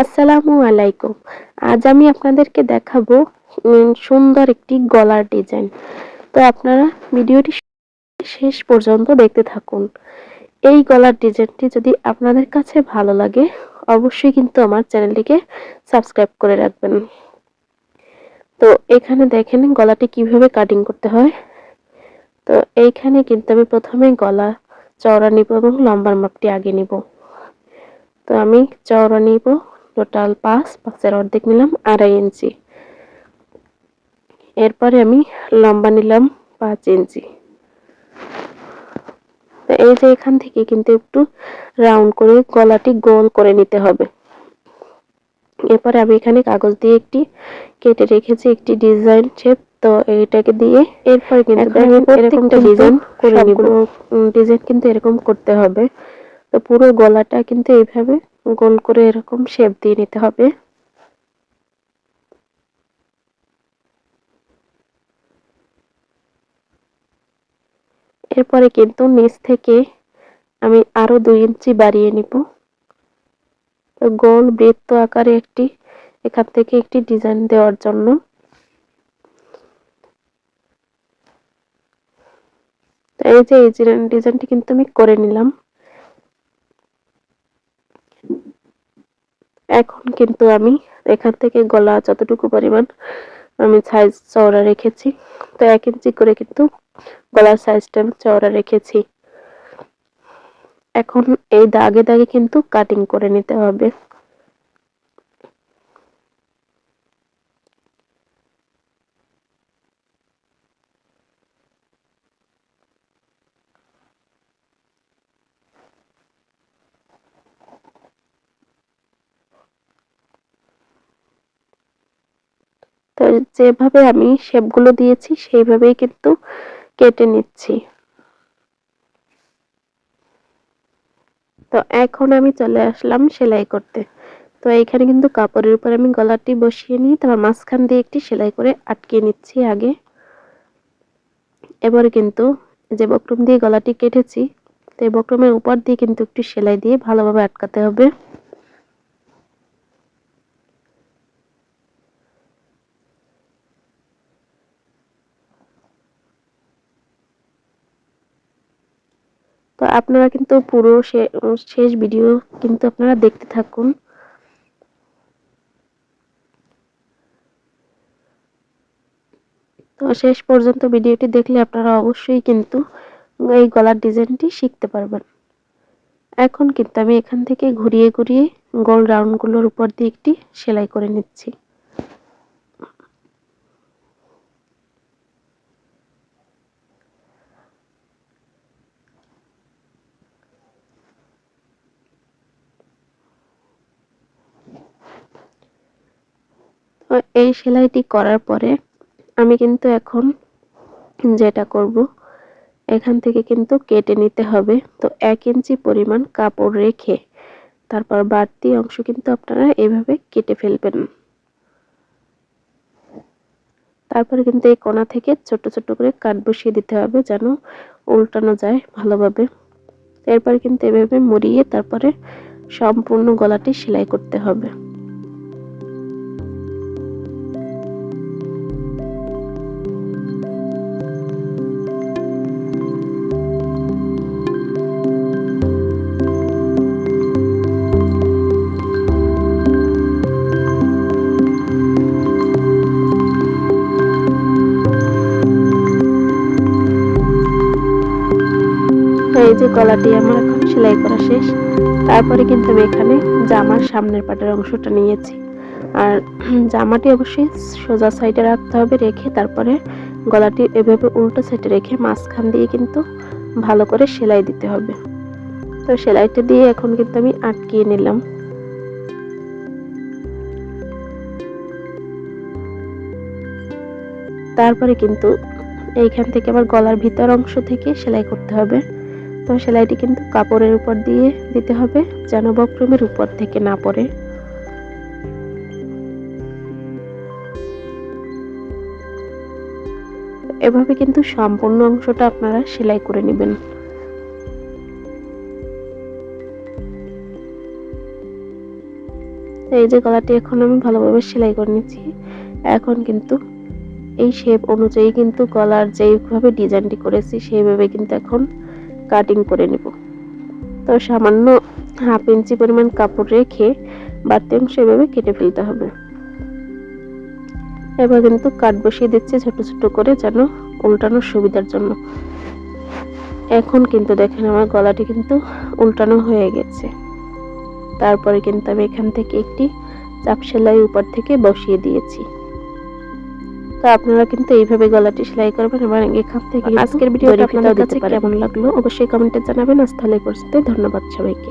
আসসালামু আলাইকুম। আজ আমি আপনাদেরকে দেখাবো সুন্দর একটি গলার ডিজাইন। তো আপনারা ভিডিওটি শেষ পর্যন্ত দেখতে থাকুন। এই গলার ডিজাইনটি যদি আপনাদের কাছে ভালো লাগে, অবশ্যই কিন্তু আমার চ্যানেলটিকে সাবস্ক্রাইব করে রাখবেন। তো এখানে দেখেন গলাটি কীভাবে কাটিং করতে হয়। তো এইখানে কিন্তু আমি প্রথমে গলা চওড়া নিব এবং লম্বার মাপটি আগে নিব। তো আমি চওড়া নিব টোটাল পাঁচ পাঁচের অর্ধেক নিলাম আড়াই ইঞ্চি। এরপরে আমি লম্বা নিলাম পাঁচ ইঞ্চি। তো এই যে এখান থেকে কিন্তু একটু রাউন্ড করে গলাটি গোল করে নিতে হবে। এরপরে আমি এখানে কাগজ দিয়ে একটি কেটে রেখেছি একটি ডিজাইন শেপ তো এইটাকে দিয়ে এরপরে কিন্তু আমি এরকমটা ডিজাইন করে নিব। ডিজাইন কিন্তু এরকম করতে হবে। তো পুরো গলাটা কিন্তু এইভাবে গোল করে এরকম শেপ দিয়ে নিতে হবে। এরপরে কিন্তু নিচ থেকে আমি আরও দুই ইঞ্চি বাড়িয়ে নিব। গোল বৃত্ত আকারে একটি, এখান থেকে একটি ডিজাইন দেওয়ার জন্য। এই যে এই ডিজাইনটি কিন্তু আমি করে নিলাম। এখন কিন্তু আমি এখান থেকে গলা যতটুকু পরিমাণ আমি সাইজ চওড়া রেখেছি, তো এক ইঞ্চি করে কিন্তু গলার সাইজটা আমি চওড়া রেখেছি। এখন এই দাগে দাগে কিন্তু কাটিং করে নিতে হবে। যেভাবে আমি শেপগুলো দিয়েছি, সেইভাবেই কিন্তু কেটে নিচ্ছি। তো এখন আমি চলে আসলাম সেলাই করতে। তো এইখানে কিন্তু কাপড়ের উপর আমি গলাটি বসিয়ে নিই তারপর মাঝখান দিয়ে একটি সেলাই করে আটকে নিচ্ছি আগে। এবারে কিন্তু যে বক্রম দিয়ে গলাটি কেটেছি, তো এই বক্রমের উপর দিয়ে কিন্তু একটু সেলাই দিয়ে ভালোভাবে আটকাতে হবে। তো আপনারা কিন্তু পুরো শেষ ভিডিও কিন্তু আপনারা দেখতে থাকুন। তো শেষ পর্যন্ত ভিডিওটি দেখলে আপনারা অবশ্যই কিন্তু এই গলার ডিজাইনটি শিখতে পারবেন। এখন কিন্তু আমি এখান থেকে ঘুরিয়ে ঘুরিয়ে গোল রাউন্ডগুলোর উপর দিয়ে একটি সেলাই করে নিচ্ছি। এই সেলাইটি করার পরে আমি কিন্তু এখন যেটা করব, এখান থেকে কিন্তু কেটে নিতে হবে। তো এক ইঞ্চি পরিমাণ কাপড় রেখে তারপর বাড়তি অংশ কিন্তু আপনারা এভাবে কেটে ফেলবেন। তারপরে কিন্তু এই কোনা থেকে ছোট ছোট করে কাট বসিয়ে দিতে হবে যেন উল্টানো যায় ভালোভাবে। এরপর কিন্তু এভাবে মুড়িয়ে তারপরে সম্পূর্ণ গলাটি সেলাই করতে হবে। এই যে গলাটি আমার এখন সেলাই করা শেষ। তারপরে কিন্তু আমি এখানে জামার সামনের পাটের অংশটা নিয়েছি। আর জামাটি অবশ্যই সোজা সাইডে রাখতে হবে, রেখে তারপরে গলাটি এভাবে উল্টো সাইডে রেখে মাঝখান দিয়ে কিন্তু ভালো করে সেলাই দিতে হবে। তো সেলাইটা দিয়ে এখন কিন্তু আমি আটকিয়ে নিলাম। তারপরে কিন্তু এইখান থেকে আবার গলার ভিতর অংশ থেকে সেলাই করতে হবে। তো সেলাইটি কিন্তু কাপড়ের উপর দিয়ে দিতে হবে, যেন বক্রমের উপর থেকে না পড়ে। এভাবে কিন্তু সম্পূর্ণ অংশটা আপনারা সেলাই করে নেবেন। এই যে গলাটি এখন আমি ভালোভাবে সেলাই করে নিচ্ছি। এখন কিন্তু এই শেপ অনুযায়ী কিন্তু গলার যেইভাবে ডিজাইনটি করেছি, সেইভাবে কিন্তু এখন কাটিং করে নেব। তো সামান্য হাফ ইঞ্চি পরিমাণ কাপড় রেখে বাড়তি অংশ এভাবে কেটে ফেলতে হবে। এবার কিন্তু কাট বসিয়ে দিচ্ছে ছোট ছোট করে যেন উল্টানোর সুবিধার জন্য। এখন কিন্তু দেখেন আমার গলাটি কিন্তু উল্টানো হয়ে গেছে। তারপরে কিন্তু আমি এখান থেকে একটি চাপ সেলাই উপর থেকে বসিয়ে দিয়েছি। তো আপনারা কিন্তু এইভাবে গলাটি সেলাই করবেন এবং এখান থেকে আজকের ভিডিওটা আপনাদের কাছে কেমন লাগল? অবশ্যই কমেন্টে জানাবেন। আজ তাহলে করতে ধন্যবাদ সবাইকে।